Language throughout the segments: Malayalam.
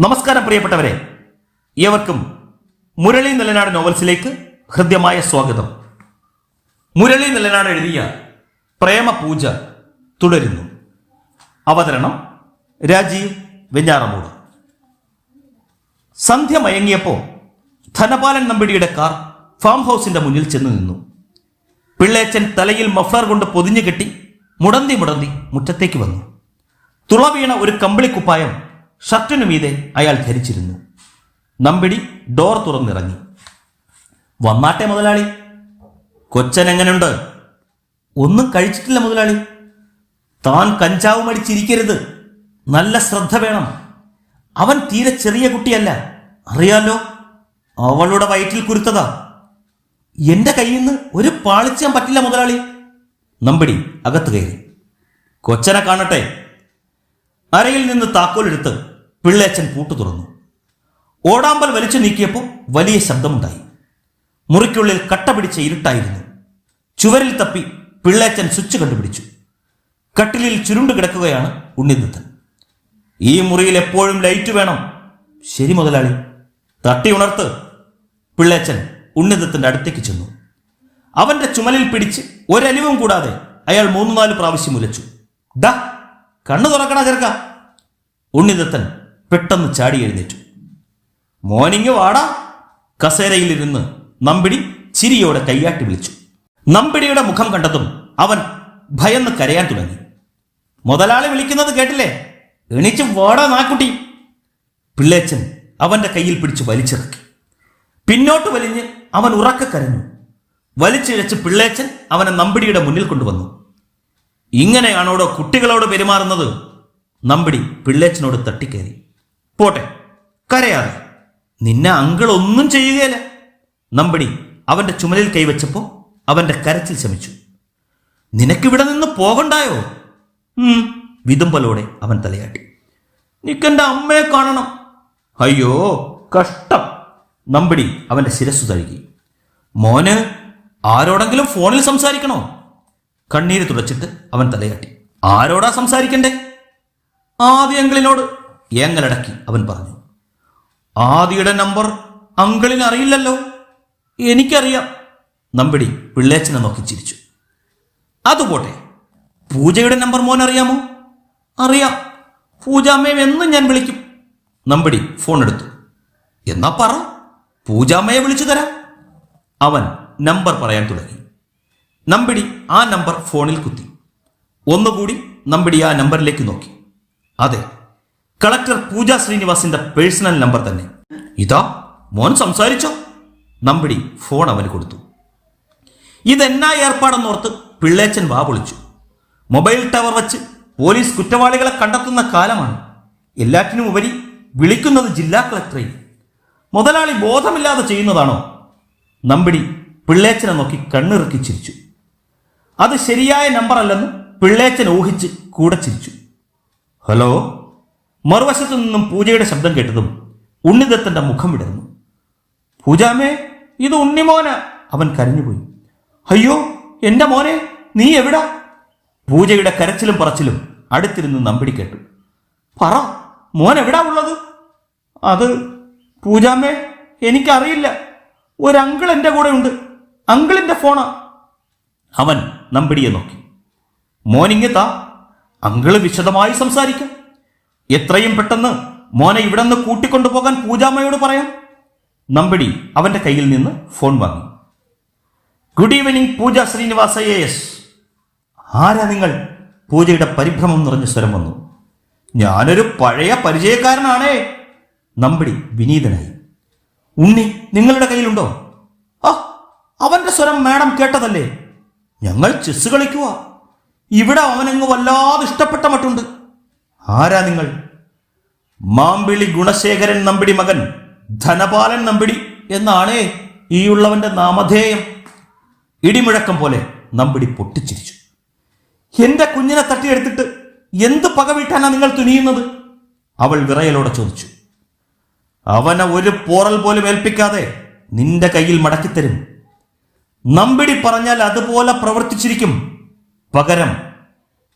നമസ്കാരം പ്രിയപ്പെട്ടവരെ. ഏവർക്കും മുരളി നിലനാട് നോവൽസിലേക്ക് ഹൃദ്യമായ സ്വാഗതം. മുരളി നിലനാട് എഴുതിയ പ്രേമപൂജ തുടരുന്നു. അവതരണം രാജീവ് വെഞ്ഞാറമൂട്. സന്ധ്യ മയങ്ങിയപ്പോൾ ധനപാലൻ നമ്പിടിയുടെ കാർ ഫാം ഹൗസിന്റെ മുന്നിൽ ചെന്ന് നിന്നു. പിള്ളേച്ചൻ തലയിൽ മഫ്ലർ കൊണ്ട് പൊതിഞ്ഞു കെട്ടി മുടന്തി മുടന്തി മുറ്റത്തേക്ക് വന്നു. തുളവീണ ഒരു കമ്പിളിക്കുപ്പായം ഷർട്ടിനു മീതെ അയാൾ ധരിച്ചിരുന്നു. നമ്പിടി ഡോർ തുറന്നിറങ്ങി. വന്നാട്ടെ മുതലാളി. കൊച്ചൻ എങ്ങനെയുണ്ട് ഒന്നും കഴിച്ചിട്ടില്ല മുതലാളി. താൻ കഞ്ചാവ് മടിച്ചിരിക്കരുത്. നല്ല ശ്രദ്ധ വേണം. അവൻ തീരെ ചെറിയ കുട്ടിയല്ല. അറിയാലോ അവളുടെ വയറ്റിൽ കുരുത്തതാ. എന്റെ കയ്യിൽ നിന്ന് ഒരു പാളിച്ചാൻ പറ്റില്ല മുതലാളി. നമ്പിടി അകത്ത് കയറി. കൊച്ചനെ കാണട്ടെ. അരയിൽ നിന്ന് താക്കോലെടുത്ത് പിള്ളേച്ചൻ പൂട്ടു തുറന്നു. ഓടാമ്പൽ വലിച്ചു നീക്കിയപ്പോൾ വലിയ ശബ്ദമുണ്ടായി. മുറിക്കുള്ളിൽ കട്ട പിടിച്ച ഇരുട്ടായിരുന്നു. ചുവരിൽ തപ്പി പിള്ളേച്ചൻ സ്വിച്ച് കണ്ടുപിടിച്ചു. കട്ടിലിൽ ചുരുണ്ടു കിടക്കുകയാണ് ഉണ്ണിന്നത്തൻ ഈ മുറിയിൽ എപ്പോഴും ലൈറ്റ് വേണം. ശരി മുതലാളി തട്ടി ഉണർത്ത്. പിള്ളേച്ചൻ ഉണ്ണിദത്തിന്റെ അടുത്തേക്ക് ചെന്നു. അവന്റെ ചുമലിൽ പിടിച്ച് ഒരലിവും കൂടാതെ അയാൾ മൂന്നു നാല് പ്രാവശ്യം ഉലച്ചു. ഡ കണ്ണു തുറക്കണ ചെറുക്ക. ഉണ്ണിദത്തൻ പെട്ടെന്ന് ചാടി എഴുന്നേറ്റു. മോനിങ് വാടാ. കസേരയിലിരുന്ന് നമ്പിടി ചിരിയോടെ കൈയാട്ടി വിളിച്ചു. നമ്പിടിയുടെ മുഖം കണ്ടതും അവൻ ഭയന്ന് കരയാൻ തുടങ്ങി. മുതലാളി വിളിക്കുന്നത് കേട്ടില്ലേ? എണീച്ച് വാടാ നാക്കുട്ടി. പിള്ളേച്ചൻ അവന്റെ കയ്യിൽ പിടിച്ച് വലിച്ചിറക്കി. പിന്നോട്ട് വലിഞ്ഞ് അവൻ ഉറക്ക കരഞ്ഞു. വലിച്ചിഴച്ച് പിള്ളേച്ചൻ അവനെ നമ്പിടിയുടെ മുന്നിൽ കൊണ്ടുവന്നു. ഇങ്ങനെയാണോടോ കുട്ടികളോട് പെരുമാറുന്നത്? നമ്പിടി പിള്ളേച്ചനോട് തട്ടിക്കയറി. പോട്ടെ കരയാതെ. നിന്നെ അങ്കിൾ ഒന്നും ചെയ്യുകയില്ല. നമ്പടി അവന്റെ ചുമലിൽ കൈവച്ചപ്പോ അവന്റെ കരച്ചിൽ ശമിച്ചു. നിനക്കിവിടെ നിന്ന് പോകണ്ടായോ? വിതുമ്പലോടെ അവൻ തലയാട്ടി. നിക്കെന്റെ അമ്മയെ കാണണം. അയ്യോ കഷ്ടം. നമ്പടി അവന്റെ ശിരസ്സു തഴുകി. മോന് ആരോടെങ്കിലും ഫോണിൽ സംസാരിക്കണോ? കണ്ണീര് തുടച്ചിട്ട് അവൻ തലയാട്ടി. ആരോടാ സംസാരിക്കണ്ടേ? ആദ്യ അങ്കിളിനോട് ഏങ്ങലടക്കി അവൻ പറഞ്ഞു. ആദിയുടെ നമ്പർ അങ്കിളിന് അറിയില്ലല്ലോ. എനിക്കറിയാം. നമ്പിടി പിള്ളേച്ചനെ നോക്കി ചിരിച്ചു. അതുപോട്ടെ പൂജയുടെ നമ്പർ മോൻ അറിയാമോ? അറിയാം. പൂജാമ്മയെ എന്നും ഞാൻ വിളിക്കും. നമ്പിടി ഫോൺ എടുത്തു. എന്നാ പറ പൂജാമ്മയെ വിളിച്ചു തരാം. അവൻ നമ്പർ പറയാൻ തുടങ്ങി. നമ്പിടി ആ നമ്പർ ഫോണിൽ കുത്തി. ഒന്നുകൂടി നമ്പിടി ആ നമ്പറിലേക്ക് നോക്കി. അതെ കളക്ടർ പൂജ ശ്രീനിവാസിന്റെ പേഴ്സണൽ നമ്പർ തന്നെ. ഇതാ മോൻ സംസാരിച്ചോ? നമ്പിടി ഫോൺ അവന് കൊടുത്തു. ഇതെന്നാ ഏർപ്പാടെന്നോർത്ത് പിള്ളേച്ചൻ വാ പൊളിച്ചു മൊബൈൽ ടവർ വച്ച് പോലീസ് കുറ്റവാളികളെ കണ്ടെത്തുന്ന കാലമാണ്. എല്ലാറ്റിനും ഉപരി വിളിക്കുന്നത് ജില്ലാ കളക്ടറെയും മുതലാളി ബോധമില്ലാതെ ചെയ്യുന്നതാണോ? നമ്പിടി പിള്ളേച്ചനെ നോക്കി കണ്ണിറുക്കി ചിരിച്ചു. അത് ശരിയായ നമ്പറല്ലെന്ന് പിള്ളേച്ചൻ ഊഹിച്ച് കൂടെ ചിരിച്ചു. ഹലോ? മറുവശത്തു നിന്നും പൂജയുടെ ശബ്ദം കേട്ടതും ഉണ്ണിദത്തന്റെ മുഖം വിടർന്നു. പൂജാമേ ഇത് ഉണ്ണിമോന. അവൻ കരഞ്ഞുപോയി. അയ്യോ എന്റെ മോനെ നീ എവിടാ? പൂജയുടെ കരച്ചിലും പറച്ചിലും അടുത്തിരുന്ന് നമ്പിടി കേട്ടു. പറ മോൻ എവിടാ ഉള്ളത്? അത് പൂജാമേ എനിക്കറിയില്ല. ഒരു അങ്കിൾ എന്റെ കൂടെ ഉണ്ട്. അങ്കിളിന്റെ ഫോണാ. അവൻ നമ്പിടിയെ നോക്കി. മോനിങ്ങത്താ അങ്കിൾ വിശദമായി സംസാരിക്കും. എത്രയും പെട്ടെന്ന് മോനെ ഇവിടെ നിന്ന് കൂട്ടിക്കൊണ്ടുപോകാൻ പൂജാമ്മയോട് പറയാം. നമ്പിടി അവന്റെ കയ്യിൽ നിന്ന് ഫോൺ വാങ്ങി good evening Pooja Srinivasa yes ആരാ നിങ്ങൾ? പൂജയുടെ പരിഭ്രമം നിറഞ്ഞ സ്വരം വന്നു. ഞാനൊരു പഴയ പരിചയക്കാരനാണേ. നമ്പിടി വിനീതനായി. ഉണ്ണി നിങ്ങളുടെ കയ്യിലുണ്ടോ? ആ അവന്റെ സ്വരം മാഡം കേട്ടതല്ലേ. ഞങ്ങൾ ചെസ് കളിക്കുക ഇവിടെ അവനങ്ങ് വല്ലാതെ ഇഷ്ടപ്പെട്ട മട്ടുണ്ട്. ആരാ നിങ്ങൾ? മാമ്പിളി ഗുണശേഖരൻ നമ്പിടി മകൻ ധനപാലൻ നമ്പിടി എന്നാണ് ഈ ഉള്ളവന്റെ നാമധേയം. ഇടിമുഴക്കം പോലെ നമ്പിടി പൊട്ടിച്ചിരിച്ചു. എന്റെ കുഞ്ഞിനെ തട്ടിയെടുത്തിട്ട് എന്ത് പക വീട്ടാനാ നിങ്ങൾ തുനിയുന്നത്? അവൾ വിറയലോടെ ചോദിച്ചു. അവനെ ഒരു പോറൽ പോലും ഏൽപ്പിക്കാതെ നിന്റെ കയ്യിൽ മടക്കിത്തരും. നമ്പിടി പറഞ്ഞാൽ അതുപോലെ പ്രവർത്തിച്ചിരിക്കും. പകരം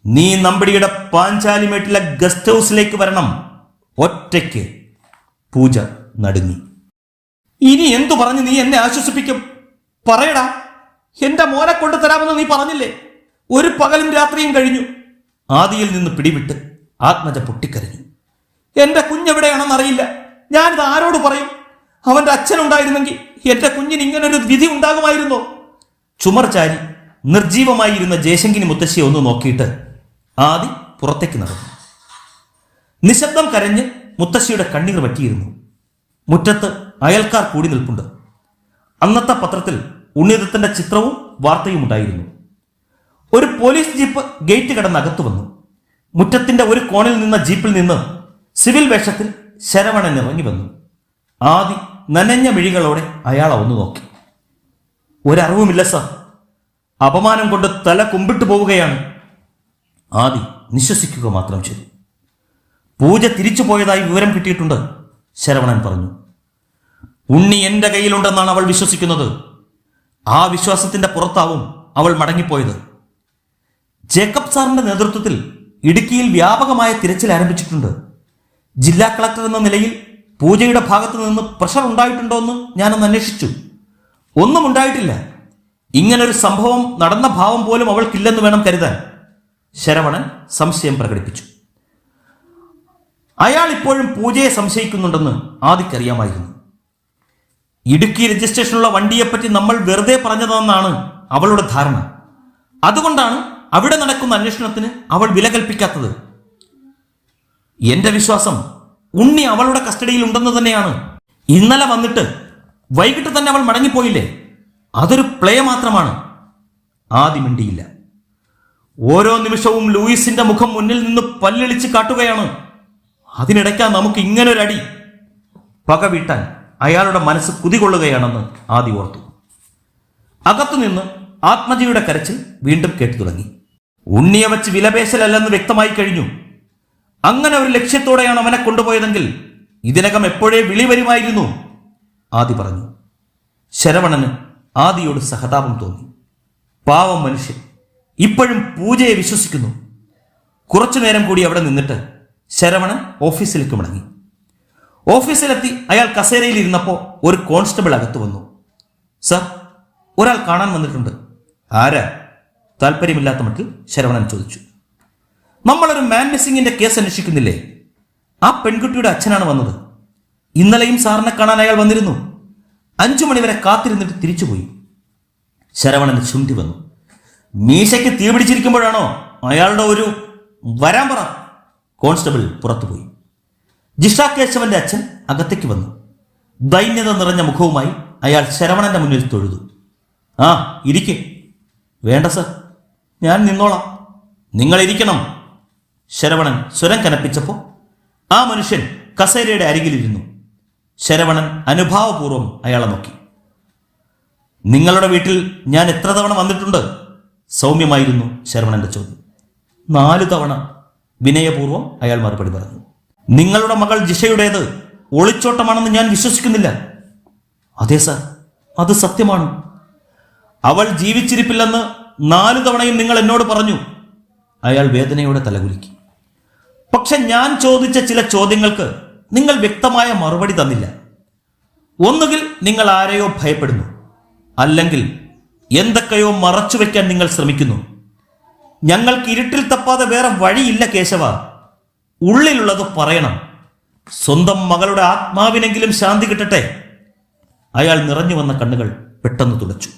നീ നമ്പടിയുടെ പാഞ്ചാലിമേട്ടിലെ ഗസ്റ്റ് ഹൗസിലേക്ക് വരണം. ഒറ്റയ്ക്ക് പൂജ നടുങ്ങി. ഇനി എന്തു പറഞ്ഞ് നീ എന്നെ ആശ്വസിപ്പിക്കും? പറയടാ എന്റെ മോനെ കൊണ്ടു തരാമെന്ന് നീ പറഞ്ഞില്ലേ? ഒരു പകലും രാത്രിയും കഴിഞ്ഞു. ആദിയിൽ നിന്ന് പിടിവിട്ട് ആത്മജ പൊട്ടിക്കരഞ്ഞു. എന്റെ കുഞ്ഞെവിടെയാണെന്നറിയില്ല. ഞാനിത് ആരോട് പറയും? അവന്റെ അച്ഛനുണ്ടായിരുന്നെങ്കിൽ എന്റെ കുഞ്ഞിന് ഇങ്ങനൊരു വിധി ഉണ്ടാകുമായിരുന്നോ? ചുമർ ചാരി നിർജീവമായിരുന്ന ജയശങ്കിനി മുത്തശ്ശിയെ ഒന്ന് നോക്കിയിട്ട് ആദി പുറത്തേക്ക് നടന്നു. നിശബ്ദം കരഞ്ഞ് മുത്തശ്ശിയുടെ കണ്ണീർ വറ്റിയിരുന്നു. മുറ്റത്ത് അയൽക്കാർ കൂടി നിൽപ്പുണ്ട്. അന്നത്തെ പത്രത്തിൽ ഉണ്ണിതത്തിന്റെ ചിത്രവും വാർത്തയും ഉണ്ടായിരുന്നു. ഒരു പോലീസ് ജീപ്പ് ഗേറ്റ് കടന്ന് അകത്തു വന്നു. മുറ്റത്തിന്റെ ഒരു കോണിൽ നിന്ന ജീപ്പിൽ നിന്ന് സിവിൽ വേഷത്തിൽ ശരവണൻ ഇറങ്ങി വന്നു. ആദി നനഞ്ഞ മിഴികളോടെ അയാളെ ഒന്ന് നോക്കി. ഒരറിവുമില്ല സർ. അപമാനം കൊണ്ട് തല കുമ്പിട്ട് പോവുകയാണ്. ആദി നിശ്വസിക്കുക മാത്രം ചെയ്തു. പൂജ തിരിച്ചു പോയതായി വിവരം കിട്ടിയിട്ടുണ്ട് ശരവണൻ പറഞ്ഞു. ഉണ്ണി എന്റെ കയ്യിലുണ്ടെന്നാണ് അവൾ വിശ്വസിക്കുന്നത്. ആ വിശ്വാസത്തിന്റെ പുറത്താവും അവൾ മടങ്ങിപ്പോയത്. ജേക്കബ് സാറിന്റെ നേതൃത്വത്തിൽ ഇടുക്കിയിൽ വ്യാപകമായ തിരച്ചിൽ ആരംഭിച്ചിട്ടുണ്ട്. ജില്ലാ കളക്ടർ എന്ന നിലയിൽ പൂജയുടെ ഭാഗത്തു നിന്ന് പ്രഷർ ഉണ്ടായിട്ടുണ്ടോ എന്ന് ഞാനൊന്ന് അന്വേഷിച്ചു. ഒന്നും ഉണ്ടായിട്ടില്ല. ഇങ്ങനൊരു സംഭവം നടന്ന ഭാവം പോലും അവൾക്കില്ലെന്ന് വേണം കരുതാൻ. ശരവണൻ സംശയം പ്രകടിപ്പിച്ചു. അയാൾ ഇപ്പോഴും പൂജയെ സംശയിക്കുന്നുണ്ടെന്ന് ആദിക്കറിയാമായിരുന്നു. ഇടുക്കി രജിസ്ട്രേഷനുള്ള വണ്ടിയെപ്പറ്റി നമ്മൾ വെറുതെ പറഞ്ഞതെന്നാണ് അവളുടെ ധാരണ. അതുകൊണ്ടാണ് അവിടെ നടക്കുന്ന അന്വേഷണത്തിന് അവൾ വില കൽപ്പിക്കാത്തത്. എന്റെ വിശ്വാസം ഉണ്ണി അവളുടെ കസ്റ്റഡിയിൽ ഉണ്ടെന്ന് തന്നെയാണ്. ഇന്നലെ വന്നിട്ട് വൈകിട്ട് തന്നെ അവൾ മടങ്ങിപ്പോയില്ലേ? അതൊരു പ്ലേ മാത്രമാണ്. ആദ്യം മിണ്ടിയില്ല. ഓരോ നിമിഷവും ലൂയിസിന്റെ മുഖം മുന്നിൽ നിന്ന് പല്ലിളിച്ച് കാട്ടുകയാണ്. അതിനിടയ്ക്കാ നമുക്ക് ഇങ്ങനൊരടി. പക വീട്ടാൻ അയാളുടെ മനസ്സ് കുതികൊള്ളുകയാണെന്ന് ആദി ഓർത്തു. അകത്തുനിന്ന് ആത്മജിയുടെ കരച്ചിൽ വീണ്ടും കേട്ടു തുടങ്ങി. ഉണ്ണിയെ വച്ച് വിലപേശലല്ലെന്ന് വ്യക്തമായി കഴിഞ്ഞു. അങ്ങനെ ഒരു ലക്ഷ്യത്തോടെയാണ് അവനെ കൊണ്ടുപോയതെങ്കിൽ ഇതിനകം എപ്പോഴേ വിളി വരുമായിരുന്നു? ആദി പറഞ്ഞു. ശരവണന് ആദിയോട് സഹതാപം തോന്നി. പാവം മനുഷ്യൻ. ഇപ്പോഴും പൂജയെ വിശ്വസിക്കുന്നു. കുറച്ചു നേരം കൂടി അവിടെ നിന്നിട്ട് ശരവണൻ ഓഫീസിലേക്ക് മടങ്ങി. ഓഫീസിലെത്തി അയാൾ കസേരയിൽ ഇരുന്നപ്പോൾ ഒരു കോൺസ്റ്റബിൾ അകത്ത് വന്നു. സർ ഒരാൾ കാണാൻ വന്നിട്ടുണ്ട്. ആരാ? താല്പര്യമില്ലാത്ത മട്ടിൽ ശരവണൻ ചോദിച്ചു. നമ്മളൊരു മാൻ മിസ്സിങ്ങിന്റെ കേസ് അന്വേഷിക്കുന്നില്ലേ? ആ പെൺകുട്ടിയുടെ അച്ഛനാണ് വന്നത്. ഇന്നലെയും സാറിനെ കാണാൻ അയാൾ വന്നിരുന്നു. അഞ്ചു മണിവരെ കാത്തിരുന്നിട്ട് തിരിച്ചുപോയി. ശരവണന് ചുണ്ടി വന്നു. മീശയ്ക്ക് തീ പിടിച്ചിരിക്കുമ്പോഴാണോ അയാളുടെ ഒരു വരാൻ പറ കോൺസ്റ്റബിൾ പുറത്തുപോയി. ജിഷ കേശവന്റെ അച്ഛൻ അകത്തേക്ക് വന്നു. ദൈന്യത നിറഞ്ഞ മുഖവുമായി അയാൾ ശരവണന്റെ മുന്നിൽ തൊഴുതു. ആ ഇരിക്കെ. വേണ്ട സർ. ഞാൻ നിന്നോളാം. നിങ്ങൾ ഇരിക്കണം. ശരവണൻ സ്വരം കനപ്പിച്ചപ്പോൾ ആ മനുഷ്യൻ കസേരയുടെ അരികിലിരുന്നു. ശരവണൻ അനുഭാവപൂർവം അയാളെ നോക്കി. നിങ്ങളുടെ വീട്ടിൽ ഞാൻ എത്ര തവണ വന്നിട്ടുണ്ട്? സൗമ്യമായിരുന്നു ശരവണന്റെ ചോദ്യം. നാല് തവണ വിനയപൂർവം അയാൾ മറുപടി പറഞ്ഞു. നിങ്ങളുടെ മകൾ ജിഷയുടേത് ഒളിച്ചോട്ടമാണെന്ന് ഞാൻ വിശ്വസിക്കുന്നില്ല. അതെ സർ അത് സത്യമാണ്. അവൾ ജീവിച്ചിരിപ്പില്ലെന്ന് നാല് തവണയും നിങ്ങൾ എന്നോട് പറഞ്ഞു. അയാൾ വേദനയോടെ തലകുലുക്കി. പക്ഷെ ഞാൻ ചോദിച്ച ചില ചോദ്യങ്ങൾക്ക് നിങ്ങൾ വ്യക്തമായ മറുപടി തന്നില്ല. ഒന്നുകിൽ നിങ്ങൾ ആരെയോ ഭയപ്പെടുന്നു. അല്ലെങ്കിൽ എന്തൊക്കെയോ മറച്ചു വയ്ക്കാൻ നിങ്ങൾ ശ്രമിക്കുന്നു. ഞങ്ങൾക്ക് ഇരുട്ടിൽ തപ്പാതെ വേറെ വഴിയില്ല കേശവ. ഉള്ളിലുള്ളത് പറയണം. സ്വന്തം മകളുടെ ആത്മാവിനെങ്കിലും ശാന്തി കിട്ടട്ടെ. അയാൾ നിറഞ്ഞു വന്ന കണ്ണുകൾ പെട്ടെന്ന് തുടച്ചു.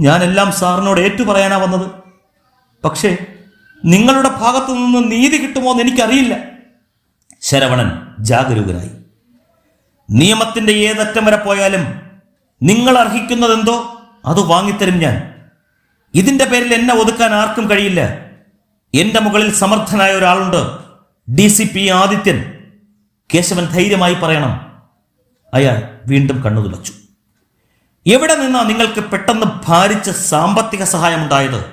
ഞാനെല്ലാം സാറിനോട് ഏറ്റു പറയാനാ വന്നത്. പക്ഷേ നിങ്ങളുടെ ഭാഗത്തു നിന്ന് നീതി കിട്ടുമോ എന്ന് എനിക്കറിയില്ല. ശരവണൻ ജാഗരൂകനായി. നിയമത്തിന്റെ ഏതറ്റം വരെ പോയാലും നിങ്ങൾ അർഹിക്കുന്നതെന്തോ അത് വാങ്ങിത്തരും ഞാൻ. ഇതിന്റെ പേരിൽ എന്നെ ഒതുക്കാൻ ആർക്കും കഴിയില്ല. എന്റെ മുകളിൽ സമർത്ഥനായ ഒരാളുണ്ട്. D C P Adityan. Keshavan ധൈര്യമായി പറയണം. അയാൾ വീണ്ടും കണ്ണു തുളച്ചു എവിടെ നിന്നാ നിങ്ങൾക്ക് പെട്ടെന്ന് ഭാരിച്ച സാമ്പത്തിക സഹായമുണ്ടായത്?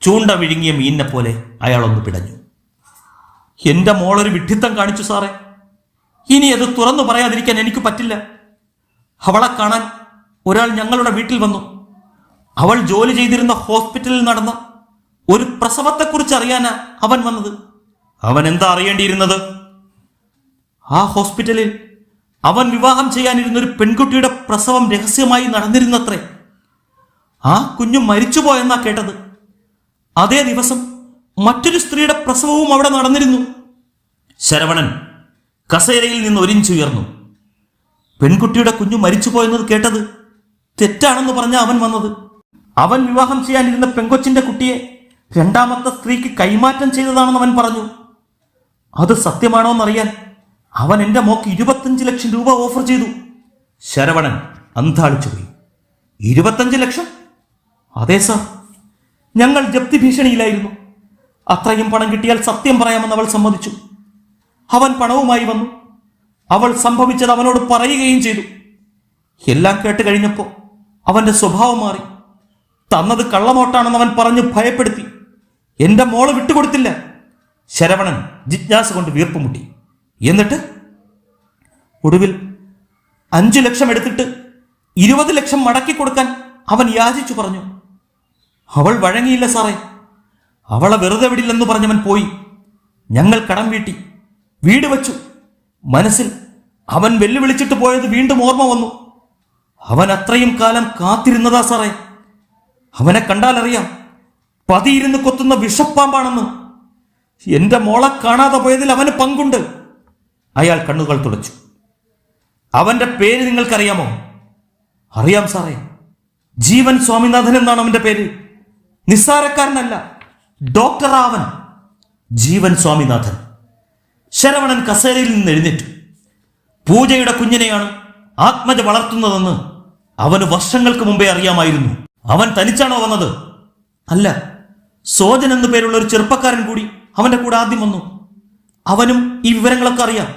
ചൂണ്ട വിഴുങ്ങിയ മീനിനെ പോലെ അയാളൊന്ന് പിടഞ്ഞു. എന്റെ മോളൊരു വിഡ്ഢിത്തം കാണിച്ചു സാറേ. ഇനി അത് തുറന്നു പറയാതിരിക്കാൻ എനിക്ക് പറ്റില്ല. അവളെ കാണാൻ ഒരാൾ ഞങ്ങളുടെ വീട്ടിൽ വന്നു. അവൾ ജോലി ചെയ്തിരുന്ന ഹോസ്പിറ്റലിൽ നടന്ന. ഒരു പ്രസവത്തെക്കുറിച്ച് അറിയാനാ അവൻ വന്നത്. അവൻ എന്താ അറിയേണ്ടിയിരുന്നത്? ആ ഹോസ്പിറ്റലിൽ അവൻ വിവാഹം ചെയ്യാനിരുന്ന ഒരു പെൺകുട്ടിയുടെ പ്രസവം രഹസ്യമായി നടന്നിരുന്നത്രേ. ആ കുഞ്ഞു മരിച്ചുപോയെന്നാ കേട്ടത്. അതേ ദിവസം മറ്റൊരു സ്ത്രീയുടെ പ്രസവവും അവിടെ നടന്നിരുന്നു. ശരവണൻ കസേരയിൽ നിന്ന് ഒരിഞ്ചുയർന്നു. പെൺകുട്ടിയുടെ കുഞ്ഞു മരിച്ചുപോയെന്നത് കേട്ടത് തെറ്റാണെന്ന് പറഞ്ഞ അവൻ വന്നത്. അവൻ വിവാഹം ചെയ്യാനിരുന്ന പെങ്കൊച്ചിന്റെ കുട്ടിയെ രണ്ടാമത്തെ സ്ത്രീക്ക് കൈമാറ്റം ചെയ്തതാണെന്ന് അവൻ പറഞ്ഞു. അത് സത്യമാണോ എന്നറിയാൻ അവൻ എന്റെ മോക്ക് ഇരുപത്തഞ്ച് ലക്ഷം രൂപ ഓഫർ ചെയ്തു. ശരവണൻ അന്താളിച്ചു പോയി. ഇരുപത്തഞ്ച് ലക്ഷം? അതെ സാർ. ഞങ്ങൾ ജപ്തി ഭീഷണിയിലായിരുന്നു. അത്രയും പണം കിട്ടിയാൽ സത്യം പറയാമെന്ന് അവൾ സമ്മതിച്ചു. അവൻ പണവുമായി വന്നു. അവൾ സംഭവിച്ചത് അവനോട് പറയുകയും ചെയ്തു. എല്ലാം കേട്ട് കഴിഞ്ഞപ്പോൾ അവന്റെ സ്വഭാവം മാറി. തന്നത് കള്ളനോട്ടാണെന്ന് അവൻ പറഞ്ഞ് ഭയപ്പെടുത്തി. എന്റെ മോൾ വിട്ടുകൊടുത്തില്ല. ശരവണൻ ജിജ്ഞാസ കൊണ്ട് വീർപ്പുമുട്ടി എന്നിട്ട്? ഒടുവിൽ അഞ്ചു ലക്ഷം എടുത്തിട്ട് ഇരുപത് ലക്ഷം മടക്കി കൊടുക്കാൻ അവൻ യാചിച്ചു പറഞ്ഞു. അവൾ വഴങ്ങിയില്ല സാറേ. അവളെ വെറുതെ വിടില്ലെന്ന് പറഞ്ഞവൻ പോയി. ഞങ്ങൾ കടം വീട്ടി. വീട് വച്ചു. മനസ്സിൽ അവൻ വെല്ലുവിളിച്ചിട്ട് പോയത് വീണ്ടും ഓർമ്മ വന്നു. അവൻ അത്രയും കാലം കാത്തിരുന്നതാ സാറേ. അവനെ കണ്ടാൽ അറിയാം പതിയിരുന്ന് കൊത്തുന്ന വിഷപ്പാമ്പാണെന്ന്. എന്റെ മോളെ കാണാതെ പോയതിൽ അവന് പങ്കുണ്ട്. അയാൾ കണ്ണുകൾ തുടച്ചു. അവന്റെ പേര് നിങ്ങൾക്കറിയാമോ? അറിയാം സാറേ. ജീവൻ സ്വാമിനാഥൻ എന്നാണ് അവന്റെ പേര്. നിസ്സാരക്കാരനല്ല ഡോക്ടർ ആവൻ ജീവൻ സ്വാമിനാഥൻ. ശരവണൻ കസേരയിൽ നിന്ന് എഴുന്നേറ്റു. പൂജയുടെ കുഞ്ഞിനെയാണ് ആത്മജ വളർത്തുന്നതെന്ന് അവന് വർഷങ്ങൾക്ക് മുമ്പേ അറിയാമായിരുന്നു. അവൻ തനിച്ചാണോ വന്നത്? അല്ല. സോജൻ എന്നു പേരുള്ള ഒരു ചെറുപ്പക്കാരൻ കൂടി അവന്റെ കൂടെ ആദ്യം വന്നു. അവനും ഈ വിവരങ്ങളൊക്കെ അറിയാം.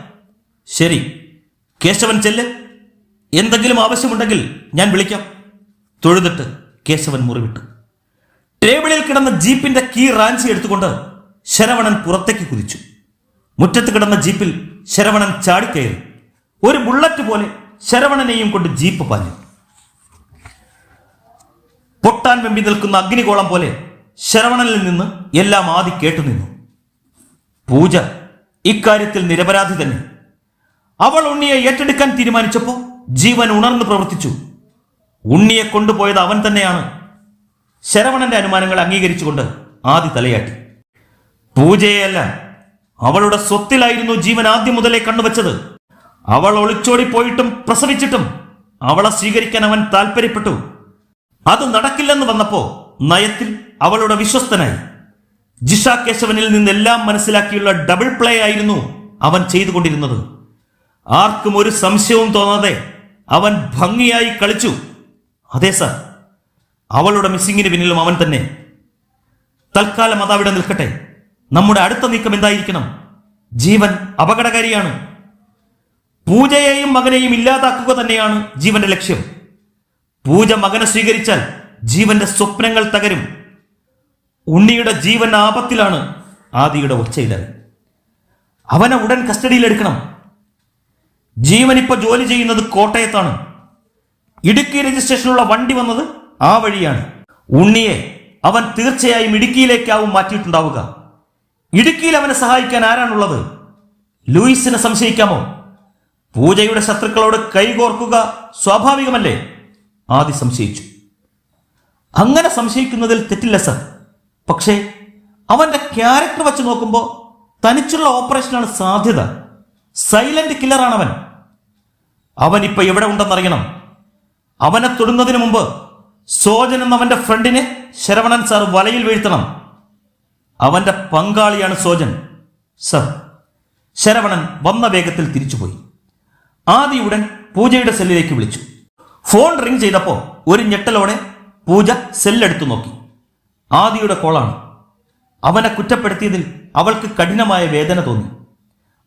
ശരി. കേശവൻ ചെല്ല്. എന്തെങ്കിലും ആവശ്യമുണ്ടെങ്കിൽ ഞാൻ വിളിക്കാം. തൊഴുതിട്ട് കേശവൻ മുറിവിട്ടു. ടേബിളിൽ കിടന്ന ജീപ്പിന്റെ കീ റാഞ്ചി എടുത്തുകൊണ്ട് ശരവണൻ പുറത്തേക്ക് കുതിച്ചു. മുറ്റത്ത് കിടന്ന ജീപ്പിൽ ശരവണൻ ചാടിക്കയറി. ഒരു ബുള്ളറ്റ് പോലെ ശരവണനെയും കൊണ്ട് ജീപ്പ് പാഞ്ഞു. പൊട്ടാൻ വെമ്പി നിൽക്കുന്ന അഗ്നികോളം പോലെ ശരവണനിൽ നിന്ന് എല്ലാം ആദി കേട്ടുനിന്നു പൂജ ഇക്കാര്യത്തിൽ നിരപരാധി തന്നെ. അവൾ ഉണ്ണിയെ ഏറ്റെടുക്കാൻ തീരുമാനിച്ചപ്പോൾ ജീവൻ ഉണർന്നു പ്രവർത്തിച്ചു. ഉണ്ണിയെ കൊണ്ടുപോയത് അവൻ തന്നെയാണ്. ശരവണന്റെ അനുമാനങ്ങൾ അംഗീകരിച്ചുകൊണ്ട് ആദി തലയാട്ടി. പൂജയെയല്ല അവളുടെ സ്വത്തിലായിരുന്നു ജീവൻ ആദ്യം മുതലേ കണ്ണുവച്ചത് അവൾ ഒളിച്ചോടി പോയിട്ടും പ്രസവിച്ചിട്ടും അവളെ സ്വീകരിക്കാൻ അവൻ താല്പര്യപ്പെട്ടു അത് നടക്കില്ലെന്ന് വന്നപ്പോ നയത്തിൽ അവളുടെ വിശ്വസ്തനായി. ജിഷ കേശവനിൽ നിന്നെല്ലാം മനസ്സിലാക്കിയുള്ള ഡബിൾ പ്ലേ ആയിരുന്നു അവൻ ചെയ്തുകൊണ്ടിരുന്നത്. ആർക്കും ഒരു സംശയവും തോന്നാതെ അവൻ ഭംഗിയായി കളിച്ചു. അതെ സർ അവളുടെ മിസ്സിങ്ങിന് പിന്നിലും അവൻ തന്നെ. തൽക്കാലം അതവിടെ നിൽക്കട്ടെ. നമ്മുടെ അടുത്ത നീക്കം എന്തായിരിക്കണം? ജീവൻ അപകടകാരിയാണ്. പൂജയെയും മകനെയും ഇല്ലാതാക്കുക തന്നെയാണ് ജീവന്റെ ലക്ഷ്യം. പൂജ മകനെ സ്വീകരിച്ചാൽ ജീവന്റെ സ്വപ്നങ്ങൾ തകരും. ഉണ്ണിയുടെ ജീവൻ ആപത്തിലാണ് ആദിയുടെ ഒച്ചയിലർ അവനെ ഉടൻ കസ്റ്റഡിയിലെടുക്കണം ജീവൻ ഇപ്പൊ ജോലി ചെയ്യുന്നത് കോട്ടയത്താണ്. ഇടുക്കി രജിസ്ട്രേഷനുള്ള വണ്ടി വന്നത് ആ വഴിയാണ്. ഉണ്ണിയെ അവൻ തീർച്ചയായും ഇടുക്കിയിലേക്കാവും മാറ്റിയിട്ടുണ്ടാവുക. ഇടുക്കിയിൽ അവനെ സഹായിക്കാൻ ആരാണുള്ളത്? ലൂയിസിനെ സംശയിക്കാമോ? പൂജയുടെ ശത്രുക്കളോട് കൈകോർക്കുക സ്വാഭാവികമല്ലേ? ആദി സംശയിച്ചു. അങ്ങനെ സംശയിക്കുന്നതിൽ തെറ്റില്ല സർ. പക്ഷേ അവന്റെ ക്യാരക്ടർ വെച്ച് നോക്കുമ്പോൾ തനിച്ചുള്ള ഓപ്പറേഷനാണ് സാധ്യത. സൈലന്റ് കില്ലറാണ് അവൻ അവൻ ഇപ്പൊ എവിടെ ഉണ്ടെന്നറിയണം. അവനെ തൊടുന്നതിന് മുമ്പ് സോജൻ എന്ന അവന്റെ ഫ്രണ്ടിനെ ശരവണൻ സാർ വലയിൽ വീഴ്ത്തണം. അവന്റെ പങ്കാളിയാണ് സോജൻ. സർ ശരവണൻ വന്ന വേഗത്തിൽ തിരിച്ചുപോയി. ആദി ഉടൻ പൂജയുടെ സെല്ലിലേക്ക് വിളിച്ചു. ഫോൺ റിംഗ് ചെയ്തപ്പോൾ ഒരു ഞെട്ടലോടെ പൂജ സെല്ലെടുത്തു നോക്കി. ആദിയുടെ കോളാണ്. അവനെ കുറ്റപ്പെടുത്തിയതിൽ അവൾക്ക് കഠിനമായ വേദന തോന്നി.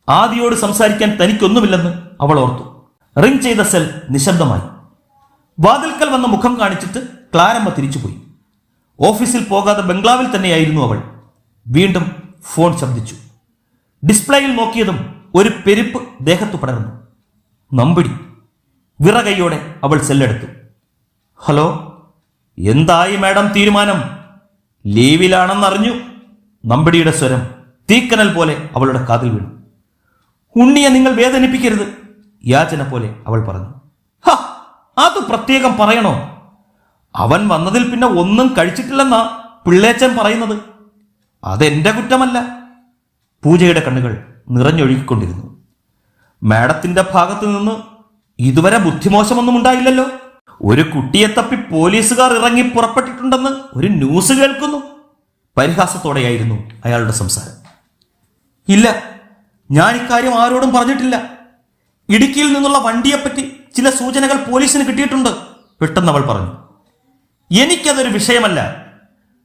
ആദിയോട് സംസാരിക്കാൻ തനിക്കൊന്നുമില്ലെന്ന് അവൾ ഓർത്തു. റിംഗ് ചെയ്ത സെൽ നിശബ്ദമായി. വാതിൽക്കൽ വന്ന മുഖം കാണിച്ചിട്ട് ക്ലാരമ്മ തിരിച്ചുപോയി. ഓഫീസിൽ പോകാതെ ബംഗ്ലാവിൽ തന്നെയായിരുന്നു അവൾ. വീണ്ടും ഫോൺ ശബ്ദിച്ചു. ഡിസ്പ്ലേയിൽ നോക്കിയതും ഒരു പെരുപ്പ് ദേഹത്തു പടർന്നു. നമ്പിടി. വിറകൈയോടെ അവൾ സെല്ലെടുത്തു. ഹലോ? എന്തായി മാഡം തീരുമാനം? ലീവിലാണെന്നറിഞ്ഞു. നമ്പടിയുടെ സ്വരം തീക്കനൽ പോലെ അവളുടെ കാതിൽ വീണു. ഉണ്ണിയെ നിങ്ങൾ വേദനിപ്പിക്കരുത്. യാചന പോലെ അവൾ പറഞ്ഞു. അത് പ്രത്യേകം പറയണോ? അവൻ വന്നതിൽ പിന്നെ ഒന്നും കഴിച്ചിട്ടില്ലെന്നാ പിള്ളേച്ചൻ പറയുന്നത്. അതെന്റെ കുറ്റമല്ല. പൂജയുടെ കണ്ണുകൾ നിറഞ്ഞൊഴുകിക്കൊണ്ടിരുന്നു. മാഡത്തിന്റെ ഭാഗത്തു നിന്ന് ഇതുവരെ ബുദ്ധിമോശമൊന്നും ഉണ്ടായില്ലല്ലോ. ഒരു കുട്ടിയെ തപ്പി പോലീസുകാർ ഇറങ്ങി പുറപ്പെട്ടിട്ടുണ്ടെന്ന് ഒരു ന്യൂസ് കേൾക്കുന്നു. പരിഹാസത്തോടെയായിരുന്നു അയാളുടെ സംസാരം. ഇല്ല ഞാൻ ഇക്കാര്യം ആരോടും പറഞ്ഞിട്ടില്ല. ഇടുക്കിയിൽ നിന്നുള്ള വണ്ടിയെപ്പറ്റി ചില സൂചനകൾ പോലീസിന് കിട്ടിയിട്ടുണ്ട് പെട്ടെന്ന് അവൾ പറഞ്ഞു. എനിക്കതൊരു വിഷയമല്ല.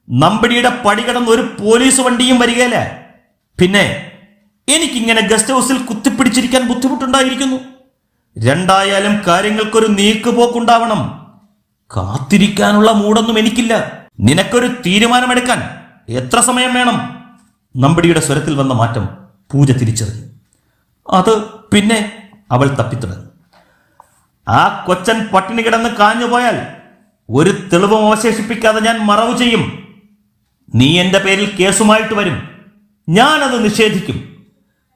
നമ്പടിയുടെ പടി കടന്ന് ഒരു പോലീസ് വണ്ടിയും വരികയില്ല. പിന്നെ എനിക്കിങ്ങനെ ഗസ്റ്റ് ഹൗസിൽ കുത്തിപ്പിടിച്ചിരിക്കാൻ ബുദ്ധിമുട്ടുണ്ടായിരിക്കുന്നു. രണ്ടായാലും കാര്യങ്ങൾക്കൊരു നീക്കുപോക്കുണ്ടാവണം. കാത്തിരിക്കാനുള്ള മൂടൊന്നും എനിക്കില്ല. നിനക്കൊരു തീരുമാനമെടുക്കാൻ എത്ര സമയം വേണം? നമ്പടിയുടെ സ്വരത്തിൽ വന്ന മാറ്റം പൂജ തിരിച്ചറിഞ്ഞു. അത് പിന്നെ അവൾ തപ്പിത്തുടങ്ങി ആ കൊച്ചൻ പട്ടിണി കിടന്ന് കാഞ്ഞുപോയാൽ ഒരു തെളിവും അവശേഷിപ്പിക്കാതെ ഞാൻ മറവ് ചെയ്യും. നീ എന്റെ പേരിൽ കേസുമായിട്ട് വരും. ഞാനത് നിഷേധിക്കും.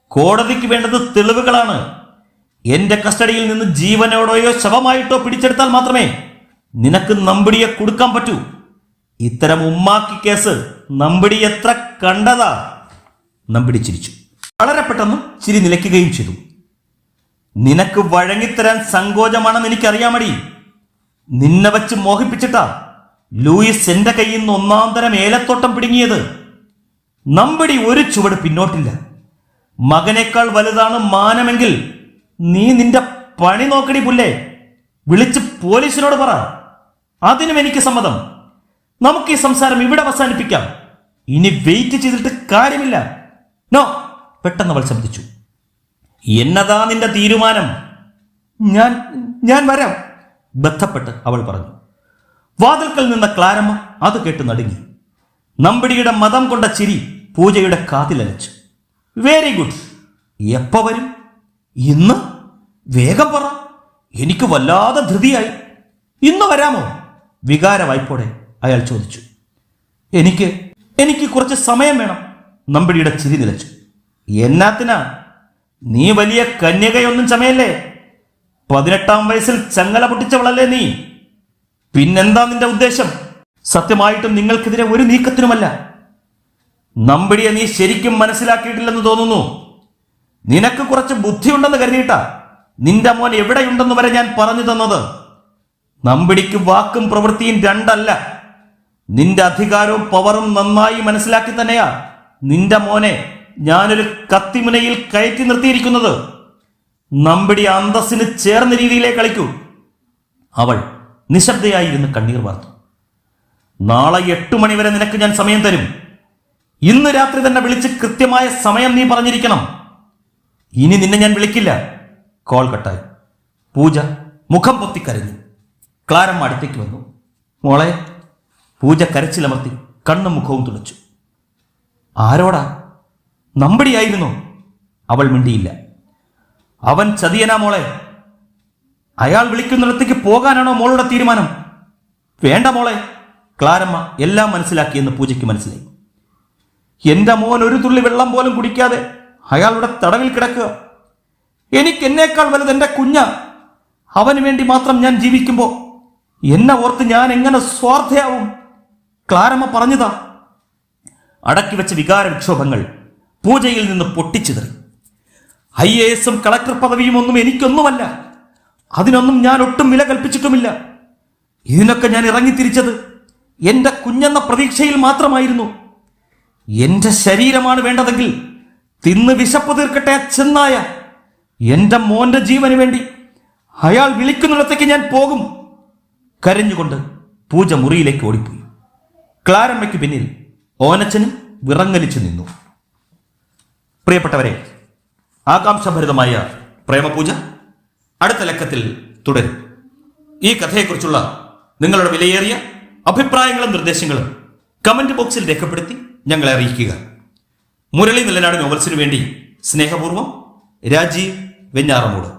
കോടതിക്ക് വേണ്ടത് തെളിവുകളാണ്. എന്റെ കസ്റ്റഡിയിൽ നിന്ന് ജീവനോടെയോ ശവമായിട്ടോ പിടിച്ചെടുത്താൽ മാത്രമേ നിനക്ക് നമ്പിടിയെ കൊടുക്കാൻ പറ്റൂ. ഇത്തരം ഉമ്മാക്കി കേസ് നമ്പിടി എത്ര കണ്ടതാ? നമ്പിടി ചിരിച്ചു. വളരെ പെട്ടെന്ന് ചിരി നിലയ്ക്കുകയും ചെയ്തു. നിനക്ക് വഴങ്ങിത്തരാൻ സങ്കോചമാണെന്ന് എനിക്കറിയാമടി. നിന്നെ വച്ച് മോഹിപ്പിച്ചിട്ടാ ലൂയിസ് എന്റെ കയ്യിൽ നിന്ന് ഒന്നാം തരം ഏലത്തോട്ടം പിടുങ്ങിയത്. നമ്പിടി ഒരു ചുവട് പിന്നോട്ടില്ല. മകനേക്കാൾ വലുതാണ് മാനമെങ്കിൽ നീ നിന്റെ പണി നോക്കടി പുല്ലേ? വിളിച്ച് പോലീസിനോട് പറ. അതിനും എനിക്ക് സമ്മതം. നമുക്ക് ഈ സംസാരം ഇവിടെ അവസാനിപ്പിക്കാം. ഇനി വെയിറ്റ് ചെയ്തിട്ട് കാര്യമില്ല. നോ പെട്ടെന്ന് അവൾ ശബ്ദിച്ചു. എന്നതാ നിന്റെ തീരുമാനം? ഞാൻ ഞാൻ വരാം ബന്ധപ്പെട്ട് അവൾ പറഞ്ഞു. വാതിൽക്കൽ നിന്ന ക്ലാരമ്മ അത് കേട്ട് നടുങ്ങി. നമ്പിടിയുടെ മതം കൊണ്ട ചിരി പൂജയുടെ കാതിലലച്ചു. വെരി ഗുഡ് എപ്പോ വരും? ഇന്ന് വേഗം പറ. എനിക്ക് വല്ലാതെ ധൃതിയായി. ഇന്ന് വരാമോ? വികാരവായ്പോടെ അയാൾ ചോദിച്ചു. എനിക്ക് എനിക്ക് കുറച്ച് സമയം വേണം. നമ്പിടിയുടെ ചിരി നിലച്ചു. എന്നാത്തിനാ? നീ വലിയ കന്യകയൊന്നും ചമയല്ലേ? പതിനെട്ടാം വയസ്സിൽ ചങ്ങല പൊട്ടിച്ചവളല്ലേ നീ? പിന്നെന്താ നിന്റെ ഉദ്ദേശം? സത്യമായിട്ടും നിങ്ങൾക്കെതിരെ ഒരു നീക്കത്തിനുമല്ല. നമ്പിടിയെ നീ ശരിക്കും മനസ്സിലാക്കിയിട്ടില്ലെന്ന് തോന്നുന്നു. നിനക്ക് കുറച്ച് ബുദ്ധിയുണ്ടെന്ന് കരുതിയിട്ടാ. നിന്റെ മോൻ എവിടെയുണ്ടെന്ന് വരെ ഞാൻ പറഞ്ഞു തന്നത്. നമ്പിടിക്ക് വാക്കും പ്രവൃത്തിയും രണ്ടല്ല. നിന്റെ അധികാരവും പവറും നന്നായി മനസ്സിലാക്കി തന്നെയാ നിന്റെ മോനെ ഞാനൊരു കത്തിമുനയിൽ കയറ്റി നിർത്തിയിരിക്കുന്നത്. നമ്പിടി അന്തസ്സിന് ചേർന്ന രീതിയിലേ കളിക്കൂ. അവൾ നിശബ്ദയായിരുന്ന് കണ്ണീർ വാർത്തു. നാളെ എട്ടു മണിവരെ നിനക്ക് ഞാൻ സമയം തരും. ഇന്ന് രാത്രി തന്നെ വിളിച്ച് കൃത്യമായ സമയം നീ പറഞ്ഞിരിക്കണം. ഇനി നിന്നെ ഞാൻ വിളിക്കില്ല. കോൾ കട്ടായി. പൂജ മുഖം പൊത്തിക്കരഞ്ഞു ക്ലാരമ്മ അടുത്തേക്ക് വന്നു. മോളെ പൂജ കരച്ചിലമർത്തി കണ്ണും മുഖവും തുടച്ചു. ആരോടാ? നമ്പടിയായിരുന്നോ? അവൾ മിണ്ടിയില്ല. അവൻ ചതിയനാ മോളെ. അയാൾ വിളിക്കുന്നിടത്തേക്ക് പോകാനാണോ മോളുടെ തീരുമാനം? വേണ്ട മോളെ. ക്ലാരമ്മ എല്ലാം മനസ്സിലാക്കിയെന്ന് പൂജയ്ക്ക് മനസ്സിലായി. എന്റെ മോൻ ഒരു തുള്ളി വെള്ളം പോലും കുടിക്കാതെ അയാളുടെ തടവിൽ കിടക്കുക. എനിക്ക് എന്നേക്കാൾ വലുത് എന്റെ കുഞ്ഞ. അവന് വേണ്ടി മാത്രം ഞാൻ ജീവിക്കുമ്പോൾ എന്നെ ഓർത്ത് ഞാൻ എങ്ങനെ സ്വാർത്ഥയാവും? ക്ലാരമ്മ പറഞ്ഞതാ. അടക്കി വെച്ച വികാര വിക്ഷോഭങ്ങൾ പൂജയിൽ നിന്ന് പൊട്ടിച്ചിതറി ഐ എ എസും കളക്ടർ പദവിയും ഒന്നും എനിക്കൊന്നുമല്ല. അതിനൊന്നും ഞാൻ ഒട്ടും വില കൽപ്പിച്ചിട്ടുമില്ല. ഇതിനൊക്കെ ഞാൻ ഇറങ്ങിത്തിരിച്ചത് എന്റെ കുഞ്ഞെന്ന പ്രതീക്ഷയിൽ മാത്രമായിരുന്നു. എന്റെ ശരീരമാണ് വേണ്ടതെങ്കിൽ തിന്ന് വിശപ്പ് തീർക്കട്ടെ ചെന്നായ. എന്റെ മോന്റെ ജീവന് വേണ്ടി അയാൾ വിളിക്കുന്നിടത്തേക്ക് ഞാൻ പോകും. കരഞ്ഞുകൊണ്ട് പൂജ മുറിയിലേക്ക് ഓടിപ്പോയി. ക്ലാരമ്മയ്ക്ക് പിന്നിൽ ഓനച്ചനും വിറങ്ങലിച്ചു നിന്നു. പ്രിയപ്പെട്ടവരെ ആകാംക്ഷഭരിതമായ പ്രേമപൂജ അടുത്ത ലക്കത്തിൽ തുടരും. ഈ കഥയെക്കുറിച്ചുള്ള നിങ്ങളുടെ വിലയേറിയ അഭിപ്രായങ്ങളും നിർദ്ദേശങ്ങളും കമന്റ് ബോക്സിൽ രേഖപ്പെടുത്തി ഞങ്ങളെ അറിയിക്കുക. മുരളി നിലനാട് നോവൽസിനു വേണ്ടി സ്നേഹപൂർവം രാജീവ് വെഞ്ഞാറമൂട്.